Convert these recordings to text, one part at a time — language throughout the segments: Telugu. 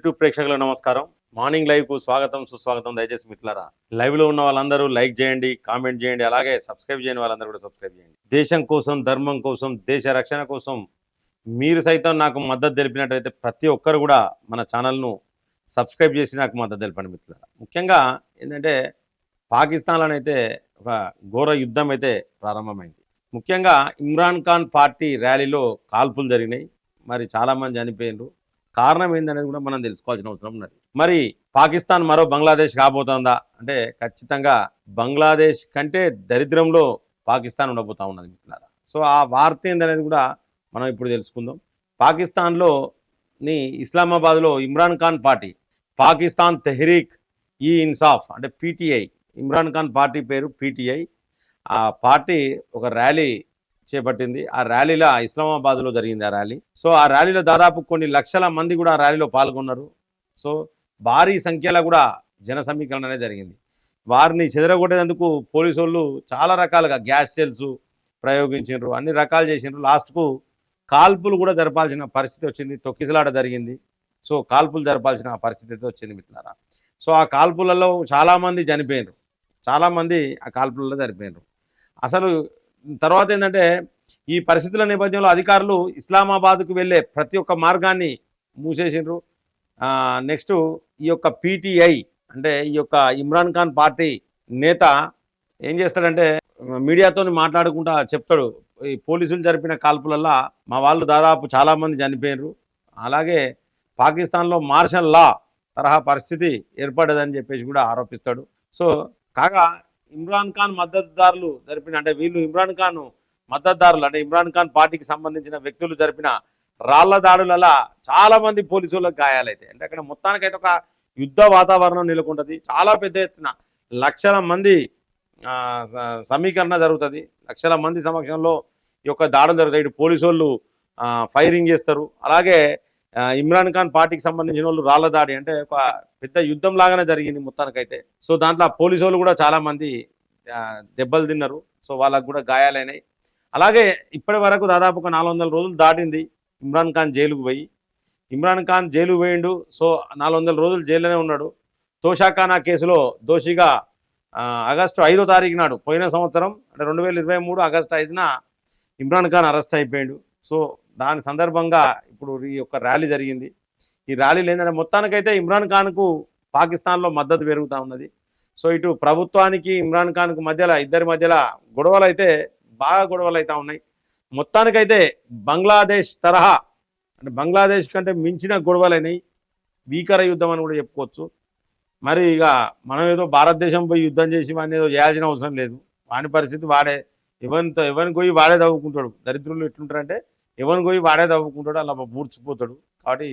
యూట్యూబ్ ప్రేక్షకులకు నమస్కారం. మార్నింగ్ లైవ్కు స్వాగతం సుస్వాగతం దయచేసి మిత్రులారా. లైవ్లో ఉన్న వాళ్ళందరూ లైక్ చేయండి కామెంట్ చేయండి అలాగే సబ్స్క్రైబ్ చేయని వాళ్ళందరూ కూడా సబ్స్క్రైబ్ చేయండి. దేశం కోసం ధర్మం కోసం దేశ రక్షణ కోసం మీరు సైతం నాకు మద్దతు తెలిపినట్టయితే ప్రతి ఒక్కరు కూడా మన ఛానల్ను సబ్స్క్రైబ్ చేసి నాకు మద్దతు తెలిపండి మిత్రులారా. ముఖ్యంగా ఏంటంటే పాకిస్తాన్లోనైతే ఒక ఘోర యుద్ధం అయితే ప్రారంభమైంది. ముఖ్యంగా ఇమ్రాన్ ఖాన్ పార్టీ ర్యాలీలో కాల్పులు జరిగినాయి. మరి చాలామంది చనిపోయినారు కారణం ఏందనేది కూడా మనం తెలుసుకోవాల్సిన అవసరం ఉన్నది. మరి పాకిస్తాన్ మరో బంగ్లాదేశ్ కాబోతోందా అంటే ఖచ్చితంగా బంగ్లాదేశ్ కంటే దరిద్రంలో పాకిస్తాన్ ఉండబోతా ఉన్నది మిత్రులారా. సో ఆ వార్త ఏందనేది కూడా మనం ఇప్పుడు తెలుసుకుందాం. పాకిస్తాన్లో ని ఇస్లామాబాద్లో ఇమ్రాన్ ఖాన్ పార్టీ పాకిస్తాన్ తెహ్రీక్ ఈ ఇన్సాఫ్ అంటే పీటీఐ ఇమ్రాన్ ఖాన్ పార్టీ పేరు పీటీఐ. ఆ పార్టీ ఒక ర్యాలీ చేపట్టింది. ఆ ర్యాలీలో ఇస్లామాబాద్లో జరిగింది ఆ ర్యాలీ. సో ఆ ర్యాలీలో దాదాపు కొన్ని లక్షల మంది కూడా ఆ ర్యాలీలో పాల్గొన్నారు. సో భారీ సంఖ్యలో కూడా జన సమీకరణ అనేది జరిగింది. వారిని చెదరగొట్టేందుకు పోలీసు వాళ్ళు చాలా రకాలుగా గ్యాస్ సెల్స్ ప్రయోగించారు అన్ని రకాలు చేసిండ్రు లాస్ట్కు కాల్పులు కూడా జరపాల్సిన పరిస్థితి వచ్చింది. తొక్కిసలాట జరిగింది. సో కాల్పులు జరపాల్సిన పరిస్థితి అయితే వచ్చింది మిత్రులారా. సో ఆ కాల్పులలో చాలామంది చనిపోయినారు చాలామంది ఆ కాల్పులలో చనిపోయినారు అసలు తర్వాత ఏంటంటే ఈ పరిస్థితుల నేపథ్యంలో అధికారులు ఇస్లామాబాద్కు వెళ్ళే ప్రతి ఒక్క మార్గాన్ని మూసేసిండ్రు. నెక్స్ట్ ఈ యొక్క పీటీఐ అంటే ఈ యొక్క ఇమ్రాన్ ఖాన్ పార్టీ నేత ఏం చేస్తాడంటే మీడియాతో మాట్లాడుకుంటా చెప్తాడు. ఈ పోలీసులు జరిపిన కాల్పులల్లా మా వాళ్ళు దాదాపు చాలామంది చనిపోయినారు అలాగే పాకిస్తాన్లో మార్షల్ లా తరహా పరిస్థితి ఏర్పడదని చెప్పేసి కూడా ఆరోపిస్తాడు. సో కాగా ఇమ్రాన్ ఖాన్ మద్దతుదారులు జరిపిన అంటే వీళ్ళు ఇమ్రాన్ ఖాన్ మద్దతుదారులు అంటే ఇమ్రాన్ ఖాన్ పార్టీకి సంబంధించిన వ్యక్తులు జరిపిన రాళ్ళ దాడులలో చాలా మంది పోలీసులకు గాయాలైతే. అంటే అక్కడ మొత్తానికైతే ఒక యుద్ధ వాతావరణం నెలకొంటుంది. చాలా పెద్ద ఎత్తున లక్షల మంది స- సమీకరణ జరుగుతుంది. లక్షల మంది సమక్షంలో ఈ యొక్క దాడులు జరుగుతాయి. ఇటు పోలీసు వాళ్ళు ఫైరింగ్ చేస్తారు. అలాగే ఇమ్రాన్ ఖాన్ పార్టీకి సంబంధించిన వాళ్ళు రాళ్ళ దాడి అంటే ఒక పెద్ద యుద్ధం లాగానే జరిగింది మొత్తానికైతే. సో దాంట్లో పోలీసు వాళ్ళు కూడా చాలామంది దెబ్బలు తిన్నారు. సో వాళ్ళకు కూడా గాయాలైనాయి. అలాగే ఇప్పటి వరకు దాదాపు ఒక నాలుగు వందల రోజులు దాటింది ఇమ్రాన్ ఖాన్ జైలుకు పోయి. ఇమ్రాన్ ఖాన్ జైలు పోయిండు. సో నాలుగు వందల రోజులు జైల్లోనే ఉన్నాడు. తోషాఖానా కేసులో దోషిగా ఆగస్టు ఐదో తారీఖు నాడు పోయిన సంవత్సరం అంటే రెండు వేల ఇరవై మూడు ఆగస్టు ఐదున ఇమ్రాన్ ఖాన్ అరెస్ట్ అయిపోయాడు. సో దాని సందర్భంగా ఇప్పుడు ఈ యొక్క ర్యాలీ జరిగింది. ఈ ర్యాలీ ఏంటంటే మొత్తానికైతే ఇమ్రాన్ ఖాన్కు పాకిస్తాన్లో మద్దతు పెరుగుతూ ఉన్నది. సో ఇటు ప్రభుత్వానికి ఇమ్రాన్ ఖాన్కు మధ్యలో ఇద్దరి మధ్యలో గొడవలు అయితే బాగా గొడవలు అయితే ఉన్నాయి. మొత్తానికైతే బంగ్లాదేశ్ తరహా అంటే బంగ్లాదేశ్ కంటే మించిన గొడవలైనవి భీకర యుద్ధం అని కూడా చెప్పుకోవచ్చు. మరి ఇక మనం ఏదో భారతదేశం పోయి యుద్ధం చేసి వాడిని ఏదో చేయాల్సిన అవసరం లేదు. వాని పరిస్థితి వాడే ఎవరితో ఎవరిని పోయి వాడే తవ్వుకుంటాడు. దరిద్రులు ఎట్లుంటారంటే ఎవరిని పోయి వాడే తవ్వుకుంటాడు అలా పూడ్చిపోతాడు కాబట్టి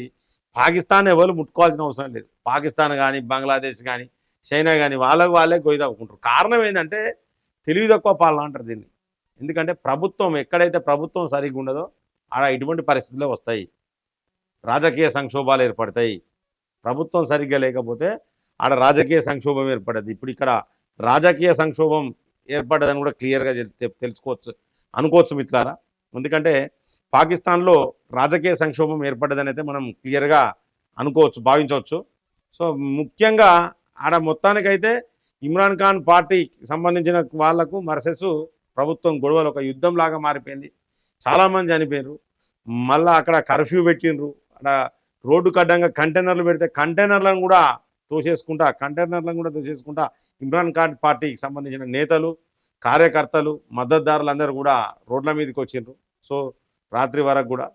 పాకిస్తాన్ ఎవరు ముట్టుకోవాల్సిన అవసరం లేదు. పాకిస్తాన్ కానీ బంగ్లాదేశ్ కానీ చైనా కానీ వాళ్ళకు వాళ్ళే గొయ్యి తవ్వుకుంటారు. కారణం ఏంటంటే తెలివి తక్కువ పాలన అంటారు దీన్ని. ఎందుకంటే ప్రభుత్వం ఎక్కడైతే ప్రభుత్వం సరిగ్గా ఉండదో ఆడ ఇటువంటి పరిస్థితులే వస్తాయి. రాజకీయ సంక్షోభాలు ఏర్పడతాయి. ప్రభుత్వం సరిగ్గా లేకపోతే ఆడ రాజకీయ సంక్షోభం ఏర్పడదు. ఇప్పుడు ఇక్కడ రాజకీయ సంక్షోభం ఏర్పడ్డదని కూడా క్లియర్గా తెలుసుకోవచ్చు. అనుకోవచ్చు మిత్రులారా. ఎందుకంటే పాకిస్తాన్లో రాజకీయ సంక్షోభం ఏర్పడ్డదని అయితే మనం క్లియర్గా అనుకోవచ్చు భావించవచ్చు. సో ముఖ్యంగా ఆడ మొత్తానికైతే ఇమ్రాన్ ఖాన్ పార్టీకి సంబంధించిన వాళ్ళకు మరసెస్ ప్రభుత్వం గొడవలు ఒక యుద్ధం లాగా మారిపోయింది. చాలామంది చనిపోయారు మళ్ళీ అక్కడ కర్ఫ్యూ పెట్టిండ్రు. అక్కడ రోడ్డు కడ్డంగా కంటైనర్లు పెడితే కంటైనర్లను కూడా తోసేసుకుంటా కంటైనర్లను కూడా తోసేసుకుంటా ఇమ్రాన్ ఖాన్ పార్టీకి సంబంధించిన నేతలు కార్యకర్తలు మద్దతుదారులందరూ కూడా రోడ్ల మీదకి వచ్చిండ్రు. సో రాత్రి వరకు కూడా.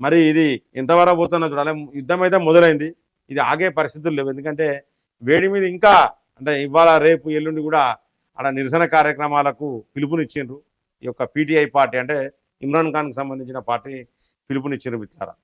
మరి ఇది ఎంతవరకు పోతున్నా చూడాలి యుద్ధం అయితే మొదలైంది. ఇది ఆగే పరిస్థితులు లేవు. ఎందుకంటే వేడి మీద ఇంకా అంటే ఇవాళ రేపు ఎల్లుండి కూడా ఆడ నిరసన కార్యక్రమాలకు పిలుపునిచ్చిండ్రు. ఈ యొక్క పీటీఐ పార్టీ అంటే ఇమ్రాన్ ఖాన్కి సంబంధించిన పార్టీ పిలుపునిచ్చిండ్రు మిత్రారా